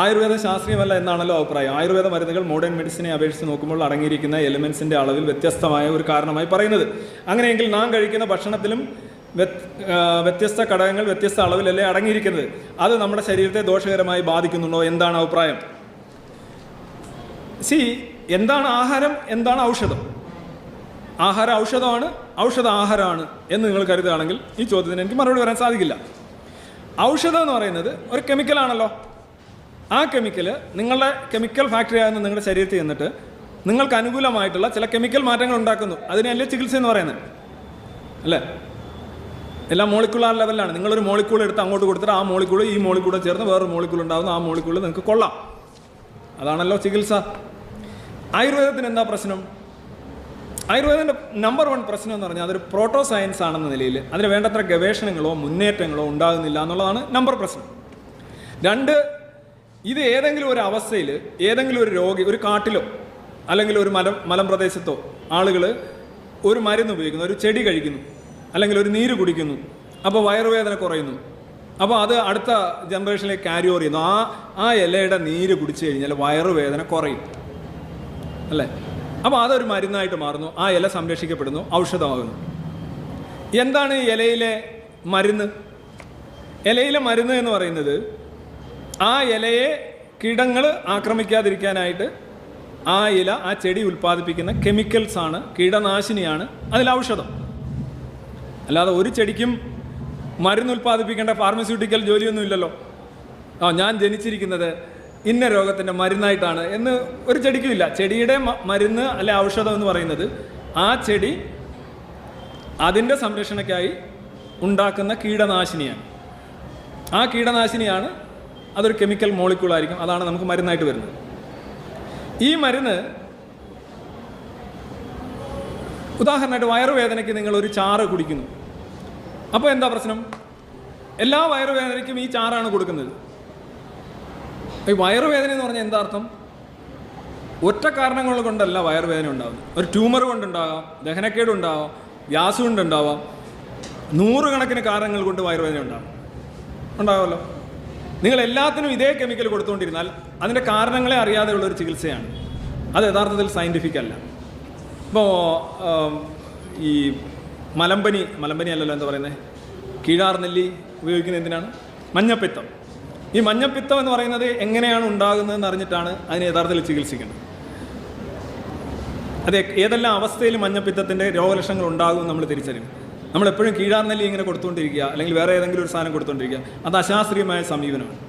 ആയുർവേദം ശാസ്ത്രീയമല്ല എന്നാണല്ലോ അഭിപ്രായം. ആയുർവേദ മരുന്നുകൾ മോഡേൺ മെഡിസിനെ അപേക്ഷിച്ച് നോക്കുമ്പോൾ അടങ്ങിയിരിക്കുന്ന എലിമെൻസിന്റെ അളവിൽ വ്യത്യസ്തമായ ഒരു കാരണമായി പറയുന്നത്. അങ്ങനെയെങ്കിൽ നാം കഴിക്കുന്ന ഭക്ഷണത്തിലും വ്യത്യസ്ത ഘടകങ്ങൾ വ്യത്യസ്ത അളവിലല്ലേ അടങ്ങിയിരിക്കുന്നത്? അത് നമ്മുടെ ശരീരത്തെ ദോഷകരമായി ബാധിക്കുന്നുണ്ടോ എന്താണ് അഭിപ്രായം? സി എന്താണ് ആഹാരം? എന്താണ് ഔഷധം? ആഹാര ഔഷധമാണ് ഔഷധ ആഹാരമാണ് എന്ന് നിങ്ങൾ കരുതുകയാണെങ്കിൽ ഈ ചോദ്യത്തിന് എനിക്ക് മറുപടി വരാൻ സാധിക്കില്ല. ഔഷധം എന്ന് പറയുന്നത് ഒരു കെമിക്കലാണല്ലോ ആ കെമിക്കൽ നിങ്ങളുടെ കെമിക്കൽ ഫാക്ടറി ആകുന്ന നിങ്ങളുടെ ശരീരത്തിൽ ചെന്നിട്ട് നിങ്ങൾക്ക് അനുകൂലമായിട്ടുള്ള ചില കെമിക്കൽ മാറ്റങ്ങൾ ഉണ്ടാക്കുന്നു. അതിനല്ലേ ചികിത്സ എന്ന് പറയുന്നത്? അല്ലേ? എല്ലാം മോളിക്കുലാർ ലെവലിലാണ് നിങ്ങളൊരു മോളിക്കൂൾ എടുത്ത് അങ്ങോട്ട് കൊടുത്തിട്ട് ആ മോളിക്കൂൾ ഈ മോളിക്കൂടെ ചേർന്ന് വേറൊരു മോളിക്കൂൾ ഉണ്ടാകുന്നു ആ മോളിക്കൂൾ നിങ്ങൾക്ക് കൊള്ളാം. അതാണല്ലോ ചികിത്സ. ആയുർവേദത്തിന് എന്താ പ്രശ്നം? ആയുർവേദത്തിന്റെ നമ്പർ വൺ പ്രശ്നം എന്ന് പറഞ്ഞാൽ അതൊരു പ്രോട്ടോ സയൻസ് ആണെന്ന നിലയിൽ അതിന് വേണ്ടത്ര ഗവേഷണങ്ങളോ മുന്നേറ്റങ്ങളോ ഉണ്ടാകുന്നില്ല എന്നുള്ളതാണ് നമ്പർ പ്രശ്നം. രണ്ട് ഇത് ഏതെങ്കിലും ഒരു അവസ്ഥയിൽ ഏതെങ്കിലും ഒരു രോഗി ഒരു കാട്ടിലോ അല്ലെങ്കിൽ ഒരു മലം മലംപ്രദേശത്തോ ആളുകൾ ഒരു മരുന്ന് ഉപയോഗിക്കുന്നു ഒരു ചെടി കഴിക്കുന്നു അല്ലെങ്കിൽ ഒരു നീര് കുടിക്കുന്നു അപ്പോൾ വയറുവേദന കുറയുന്നു അപ്പോൾ അത് അടുത്ത ജനറേഷനിലേക്ക് ക്യാരി ഓവർ ചെയ്യുന്നു. ആ ആ ഇലയുടെ നീര് കുടിച്ചു കഴിഞ്ഞാൽ വയറുവേദന കുറയും. അല്ലേ? അപ്പോൾ അതൊരു മരുന്നായിട്ട് മാറുന്നു ആ ഇല സംരക്ഷിക്കപ്പെടുന്നു ഔഷധമാകുന്നു. എന്താണ് ഇലയിലെ മരുന്ന്? ഇലയിലെ മരുന്ന് എന്ന് പറയുന്നത് ആ ഇലയെ കീടങ്ങൾ ആക്രമിക്കാതിരിക്കാനായിട്ട് ആ ഇല ആ ചെടി ഉൽപ്പാദിപ്പിക്കുന്ന കെമിക്കൽസാണ് കീടനാശിനിയാണ് അതിൽ ഔഷധം. അല്ലാതെ ഒരു ചെടിക്കും മരുന്ന് ഉൽപ്പാദിപ്പിക്കേണ്ട ഫാർമസ്യൂട്ടിക്കൽ ജോലിയൊന്നും ഇല്ലല്ലോ. ആ ഞാൻ ജനിച്ചിരിക്കുന്നത് ഇന്ന രോഗത്തിന്റെ മരുന്നായിട്ടാണ് എന്ന് ഒരു ചെടിക്കും ഇല്ല. ചെടിയുടെ മരുന്ന് അല്ലെ ഔഷധം എന്ന് പറയുന്നത് ആ ചെടി അതിന്റെ സംരക്ഷണയ്ക്കായി ഉണ്ടാക്കുന്ന കീടനാശിനിയാണ്. ആ കീടനാശിനിയാണ് അതൊരു കെമിക്കൽ മോളിക്യൂളായിരിക്കും അതാണ് നമുക്ക് മരുന്നായിട്ട് വരുന്നത്. ഈ മരുന്ന് ഉദാഹരണമായിട്ട് വയറുവേദനയ്ക്ക് നിങ്ങൾ ഒരു ചാറ് കുടിക്കുന്നു. അപ്പോൾ എന്താ പ്രശ്നം? എല്ലാ വയറുവേദനയ്ക്കും ഈ ചാറാണ് കൊടുക്കുന്നത്. ഈ വയറുവേദന എന്ന് പറഞ്ഞാൽ എന്താ അർത്ഥം? ഒറ്റ കാരണങ്ങൾ കൊണ്ടല്ല വയറുവേദന ഉണ്ടാകുന്നത് ഒരു ട്യൂമർ കൊണ്ടുണ്ടാകാം ദഹനക്കേട് ഉണ്ടാവാം ഗ്യാസ് കൊണ്ടുണ്ടാവാം നൂറുകണക്കിന് കാരണങ്ങൾ കൊണ്ട് വയറുവേദന ഉണ്ടാകും ഉണ്ടാവുമല്ലോ? നിങ്ങൾ എല്ലാത്തിനും ഇതേ കെമിക്കൽ കൊടുത്തുകൊണ്ടിരുന്നാൽ അതിന്റെ കാരണങ്ങളെ അറിയാതെയുള്ള ഒരു ചികിത്സയാണ്. അത് യഥാർത്ഥത്തിൽ സയന്റിഫിക് അല്ല. ഇപ്പോൾ ഈ മലമ്പനി മലമ്പനി അല്ലല്ലോ എന്താ പറയുന്നത് കീഴാർനെല്ലി ഉപയോഗിക്കുന്ന എന്തിനാണ്? മഞ്ഞപ്പിത്തം. ഈ മഞ്ഞപ്പിത്തം എന്ന് പറയുന്നത് എങ്ങനെയാണ് ഉണ്ടാകുന്നതെന്ന് അറിഞ്ഞിട്ടാണ് അതിന് യഥാർത്ഥത്തിൽ ചികിത്സിക്കേണ്ടത് അത് ഏതെല്ലാം അവസ്ഥയിൽ മഞ്ഞപ്പിത്തത്തിന്റെ രോഗലക്ഷണങ്ങൾ ഉണ്ടാകുമെന്ന് നമ്മൾ തിരിച്ചറിയും. നമ്മൾ എപ്പോഴും കീഴാർനെല്ലി ഇങ്ങനെ കൊടുത്തുകൊണ്ടിരിക്കുക അല്ലെങ്കിൽ വേറെ ഏതെങ്കിലും ഒരു സാധനം കൊടുത്തുകൊണ്ടിരിക്കുക അത് അശാസ്ത്രീയമായ സമീപനമാണ്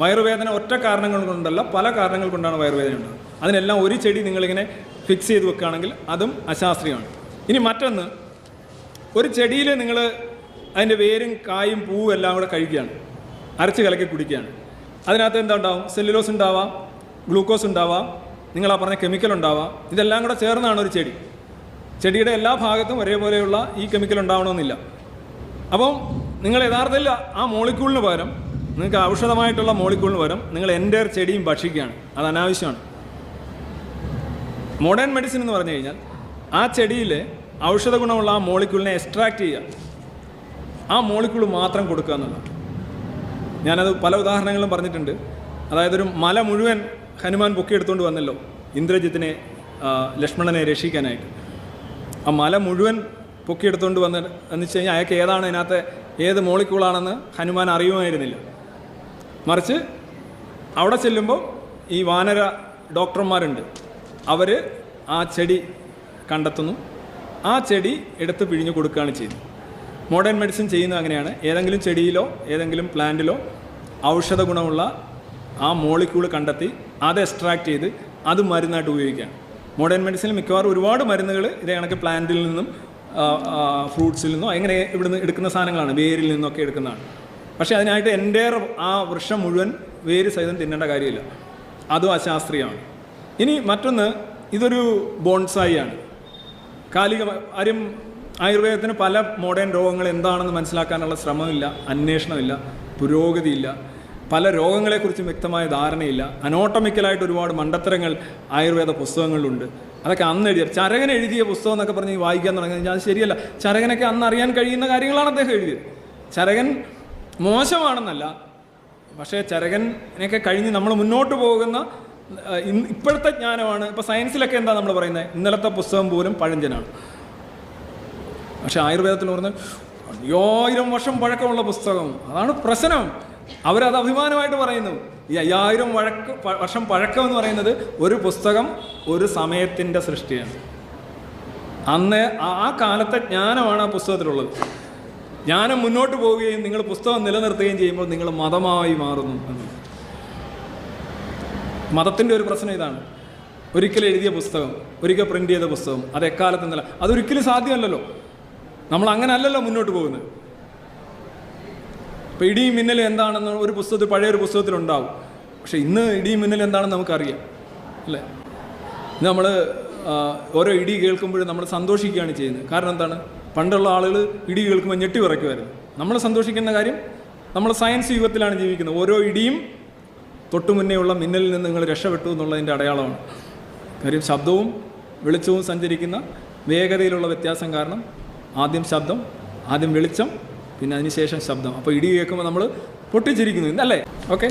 വയറുവേദന ഒറ്റ കാരണങ്ങൾ കൊണ്ടല്ല പല കാരണങ്ങൾ കൊണ്ടാണ് വയറുവേദന ഉണ്ടാകുന്നത് അതിനെല്ലാം ഒരു ചെടി നിങ്ങളിങ്ങനെ ഫിക്സ് ചെയ്ത് വെക്കുകയാണെങ്കിൽ അതും അശാസ്ത്രീയമാണ്. ഇനി മറ്റൊന്ന് ഒരു ചെടിയിൽ നിങ്ങൾ അതിന്റെ വേരും കായും പൂവും എല്ലാം കൂടെ കഴിക്കുകയാണ്. അരച്ച് കലക്കി കുടിക്കുകയാണ്. അതിനകത്ത് എന്താ ഉണ്ടാവും? സെല്ലുലോസ് ഉണ്ടാവാം ഗ്ലൂക്കോസ് ഉണ്ടാവാം നിങ്ങളാ പറഞ്ഞ കെമിക്കൽ ഉണ്ടാവാം ഇതെല്ലാം കൂടെ ചേർന്നാണ് ഒരു ചെടി. ചെടിയുടെ എല്ലാ ഭാഗത്തും ഒരേപോലെയുള്ള ഈ കെമിക്കൽ ഉണ്ടാവണമെന്നില്ല. അപ്പം നിങ്ങൾ യഥാർത്ഥത്തിൽ ആ മോളിക്യൂളിന് പകരം നിങ്ങൾക്ക് ഔഷധമായിട്ടുള്ള മോളിക്യൂളിന് പകരം നിങ്ങൾ എന്റെ ചെടിയും ഭക്ഷിക്കുകയാണ്. അത് അനാവശ്യമാണ്. മോഡേൺ മെഡിസിൻ എന്ന് പറഞ്ഞു കഴിഞ്ഞാൽ ആ ചെടിയിലെ ഔഷധ ഗുണമുള്ള ആ മോളിക്യൂളിനെ എക്സ്ട്രാക്റ്റ് ചെയ്യുക. ആ മോളിക്യൂൾ മാത്രം കൊടുക്കുക എന്നുള്ളതാണ്. ഞാനത് പല ഉദാഹരണങ്ങളും പറഞ്ഞിട്ടുണ്ട്. അതായത് ഒരു മല മുഴുവൻ ഹനുമാൻ പൊക്കിയെടുത്തുകൊണ്ട് വന്നല്ലോ. ഇന്ദ്രജിത്തിനെ ലക്ഷ്മണനെ രക്ഷിക്കാനായിട്ട്. ആ മല മുഴുവൻ പൊക്കിയെടുത്തുകൊണ്ട് വന്ന് എന്ന് വെച്ച് കഴിഞ്ഞാൽ അയാൾക്ക് ഏതാണ് അതിനകത്ത് ഏത് മോളിക്കൂളാണെന്ന് ഹനുമാൻ അറിയുമായിരുന്നില്ല. മറിച്ച് അവിടെ ചെല്ലുമ്പോൾ ഈ വാനര ഡോക്ടർമാരുണ്ട്. അവർ ആ ചെടി കണ്ടെത്തുന്നു. ആ ചെടി എടുത്ത് പിഴിഞ്ഞു കൊടുക്കുകയാണ് ചെയ്യുന്നത്. മോഡേൺ മെഡിസിൻ ചെയ്യുന്നത് അങ്ങനെയാണ്. ഏതെങ്കിലും ചെടിയിലോ ഏതെങ്കിലും പ്ലാന്റിലോ ഔഷധ ഗുണമുള്ള ആ മോളിക്യൂൾ കണ്ടെത്തി അത് എക്സ്ട്രാക്ട് ചെയ്ത് അത് മരുന്നായിട്ട് ഉപയോഗിക്കുകയാണ്. മോഡേൺ മെഡിസിനിൽ മിക്കവാറും ഒരുപാട് മരുന്നുകൾ ഇതേ കണക്ക് പ്ലാന്റിൽ നിന്നും ഫ്രൂട്ട്സിൽ നിന്നോ എങ്ങനെ ഇവിടുന്ന് എടുക്കുന്ന സാധനങ്ങളാണ് വേരിൽ നിന്നൊക്കെ എടുക്കുന്നതാണ്. പക്ഷേ അതിനായിട്ട് എന്റെ ആ വൃക്ഷം മുഴുവൻ വേര് സഹിതം തിന്നേണ്ട കാര്യമില്ല. അതും അശാസ്ത്രീയമാണ്. ഇനി മറ്റൊന്ന് ഇതൊരു ബോൺസായി ആണ്. കാലിക ആരും ആയുർവേദത്തിന് പല മോഡേൺ രോഗങ്ങൾ എന്താണെന്ന് മനസ്സിലാക്കാനുള്ള ശ്രമമില്ല അന്വേഷണമില്ല പുരോഗതിയില്ല. പല രോഗങ്ങളെക്കുറിച്ചും വ്യക്തമായ ധാരണയില്ല. അനോട്ടമിക്കലായിട്ട് ഒരുപാട് മണ്ടത്തരങ്ങൾ ആയുർവേദ പുസ്തകങ്ങളിലുണ്ട്. അതൊക്കെ അന്ന് എഴുതിയ ചരകൻ എഴുതിയ പുസ്തകം എന്നൊക്കെ പറഞ്ഞ് വായിക്കാൻ തുടങ്ങി. അത് ശരിയല്ല ചരകനൊക്കെ അന്ന് അറിയാൻ കഴിയുന്ന കാര്യങ്ങളാണ് അദ്ദേഹം എഴുതിയത്. ചരകൻ മോശമാണെന്നല്ല പക്ഷേ ചരകനൊക്കെ കഴിഞ്ഞ് നമ്മൾ മുന്നോട്ട് പോകുന്ന ഇന്ന് ഇപ്പോഴത്തെ ജ്ഞാനമാണ്. ഇപ്പോൾ സയൻസിലൊക്കെ എന്താ നമ്മൾ പറയുന്നത്? ഇന്നലത്തെ പുസ്തകം പോലും പഴഞ്ചനാണ്. പക്ഷേ ആയുർവേദത്തിൽ പറഞ്ഞ അയ്യായിരം വർഷം പഴക്കമുള്ള പുസ്തകം. അതാണ് പ്രശ്നം. അവരത് അഭിമാനമായിട്ട് പറയുന്നു. ഈ അയ്യായിരം വഴക്ക് വർഷം പഴക്കം എന്ന് പറയുന്നത് ഒരു പുസ്തകം ഒരു സമയത്തിന്റെ സൃഷ്ടിയാണ്. അന്ന് ആ- കാലത്തെ ജ്ഞാനമാണ് ആ പുസ്തകത്തിലുള്ളത്. ജ്ഞാനം മുന്നോട്ട് പോവുകയും നിങ്ങൾ പുസ്തകം നിലനിർത്തുകയും ചെയ്യുമ്പോൾ നിങ്ങൾ മതമായി മാറുന്നു മതത്തിന്റെ ഒരു പ്രശ്നം ഇതാണ്. ഒരിക്കൽ എഴുതിയ പുസ്തകം ഒരിക്കൽ പ്രിന്റ് ചെയ്ത പുസ്തകം അത് എക്കാലത്ത് നില അതൊരിക്കലും സാധ്യമല്ലല്ലോ. നമ്മൾ അങ്ങനെ അല്ലല്ലോ മുന്നോട്ട് പോകുന്നത്. ഇപ്പോൾ ഇടിയും മിന്നലും എന്താണെന്ന് ഒരു പുസ്തകത്തിൽ പഴയൊരു പുസ്തകത്തിലുണ്ടാവും. പക്ഷെ ഇന്ന് ഇടിയും മിന്നലും എന്താണെന്ന് നമുക്കറിയാം അല്ലേ? നമ്മൾ ഓരോ ഇടി കേൾക്കുമ്പോഴും നമ്മൾ സന്തോഷിക്കുകയാണ് ചെയ്യുന്നത്. കാരണം എന്താണ്? പണ്ടുള്ള ആളുകൾ ഇടി കേൾക്കുമ്പോൾ ഞെട്ടി വിറയ്ക്കുമായിരുന്നു. നമ്മൾ സന്തോഷിക്കുന്ന കാര്യം നമ്മൾ സയൻസ് യുഗത്തിലാണ് ജീവിക്കുന്നത്. ഓരോ ഇടിയും തൊട്ടു മുന്നേയുള്ള മിന്നലിൽ നിന്ന് നിങ്ങൾ രക്ഷപ്പെട്ടു എന്നുള്ളതിന്റെ അടയാളമാണ്. കാര്യം ശബ്ദവും വെളിച്ചവും സഞ്ചരിക്കുന്ന വേഗതയിലുള്ള വ്യത്യാസം കാരണം ആദ്യം ശബ്ദം ആദ്യം വെളിച്ചം പിന്നെ അതിനുശേഷം ശബ്ദം. അപ്പോൾ ഇടി കേൾക്കുമ്പോൾ നമ്മൾ പൊട്ടിച്ചിരിക്കുന്നു. അല്ലേ ഓക്കെ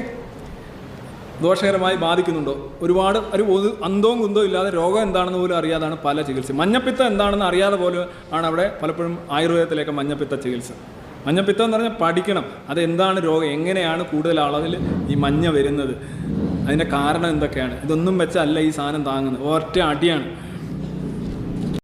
ദോഷകരമായി ബാധിക്കുന്നുണ്ടോ? ഒരുപാട് ഒരു അന്തവും കുന്തവും ഇല്ലാതെ രോഗം എന്താണെന്ന് പോലും അറിയാതാണ് പല ചികിത്സ മഞ്ഞപ്പിത്തം എന്താണെന്ന് അറിയാതെ പോലും ആണ് അവിടെ പലപ്പോഴും ആയുർവേദത്തിലേക്ക് മഞ്ഞപ്പിത്ത ചികിത്സ. മഞ്ഞപ്പിത്തം എന്ന് പറഞ്ഞാൽ പഠിക്കണം. അതെന്താണ് രോഗം? എങ്ങനെയാണ് കൂടുതൽ അളവിൽ ഈ മഞ്ഞ വരുന്നത്? അതിന്റെ കാരണം എന്തൊക്കെയാണ്? ഇതൊന്നും വെച്ചല്ല ഈ സാധനം താങ്ങുന്നത്. ഒറ്റ അടിയാണ്.